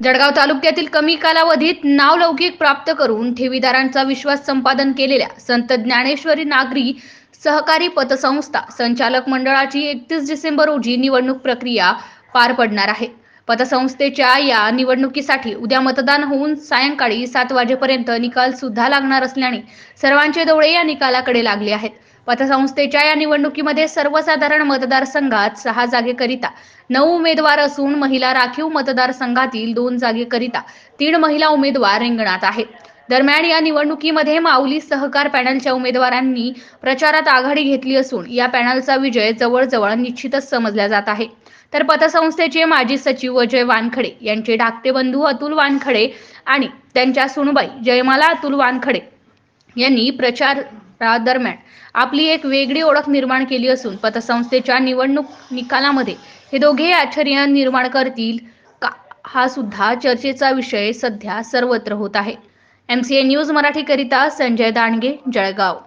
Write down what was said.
जळगाव तालुक्यातील कमी कालावधीत नावलौकिक प्राप्त करून ठेवीदारांचा विश्वास संपादन केलेल्या संत ज्ञानेश्वरी नागरी सहकारी पतसंस्था संचालक मंडळाची एकतीस डिसेंबर रोजी निवडणूक प्रक्रिया पार पडणार आहे. पतसंस्थेच्या या निवडणुकीसाठी उद्या मतदान होऊन सायंकाळी सात वाजेपर्यंत निकाल सुद्धा लागणार असल्याने सर्वांचे डोळे या निकालाकडे लागले आहेत. पतसंस्थेच्या या निवडणुकीमध्ये सर्वसाधारण मतदारसंघात सहा जागेकरिता नऊ उमेदवार असून महिला राखीव मतदारसंघातील दोन जागेकरिता तीन महिला उमेदवार रिंगणात आहेत. दरम्यान या निवडणुकीमध्ये माऊली सहकार पॅनलच्या उमेदवारांनी प्रचारात आघाडी घेतली असून या पॅनलचा विजय जवळजवळ निश्चितच समजला जात आहे. तर पतसंस्थेचे माजी सचिव अजय वानखडे यांचे धाकटे बंधू अतुल वानखडे आणि त्यांच्या सुनबाई जयमाला अतुल वानखडे यांनी प्रचार दरम्यान. आपली एक वेगळी ओळख निर्माण केली असून पतसंस्थेच्या निवडणूक निकालामध्ये हे दोघे आश्चर्य निर्माण करतील का हा सुद्धा चर्चेचा विषय सध्या सर्वत्र होत आहे. एम सी ए न्यूज मराठीकरिता संजय दांडगे जळगाव.